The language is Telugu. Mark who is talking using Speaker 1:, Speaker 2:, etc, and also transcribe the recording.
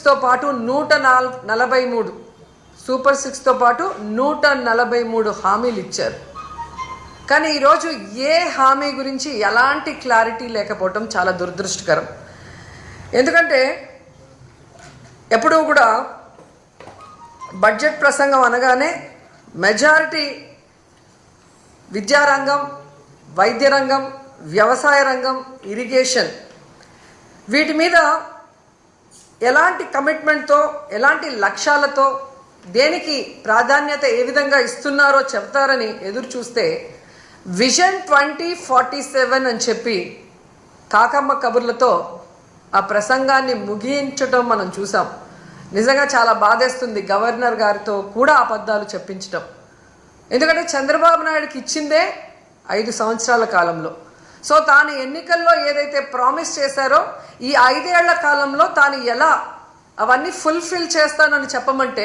Speaker 1: సిక్స్తో పాటు నూట నాల్ నలభై మూడు. సూపర్ సిక్స్తో పాటు నూట నలభై మూడు హామీలు ఇచ్చారు. కానీ ఈరోజు ఏ హామీ గురించి ఎలాంటి క్లారిటీ లేకపోవటం చాలా దురదృష్టకరం. ఎందుకంటే ఎప్పుడూ కూడా బడ్జెట్ ప్రసంగం అనగానే మెజారిటీ విద్యారంగం వైద్య రంగం వ్యవసాయ రంగం ఇరిగేషన్ వీటి మీద ఎలాంటి కమిట్మెంట్తో ఎలాంటి లక్ష్యాలతో దేనికి ప్రాధాన్యత ఏ విధంగా ఇస్తున్నారో చెప్తారని ఎదురు చూస్తే విజన్ ట్వంటీ ఫార్టీ సెవెన్ అని చెప్పి కాకమ్మ కబుర్లతో ఆ ప్రసంగాన్ని ముగించటం మనం చూసాం. నిజంగా చాలా బాధేస్తుంది గవర్నర్ గారితో కూడా అబద్ధాలు చెప్పించటం. ఎందుకంటే చంద్రబాబు నాయుడుకి ఇచ్చిందే ఐదు సంవత్సరాల కాలంలో. సో తాను ఎన్నికల్లో ఏదైతే ప్రామిస్ చేశారో ఈ ఐదేళ్ళ కాలంలో తాను ఎలా అవన్నీ ఫుల్ఫిల్ చేస్తానని చెప్పమంటే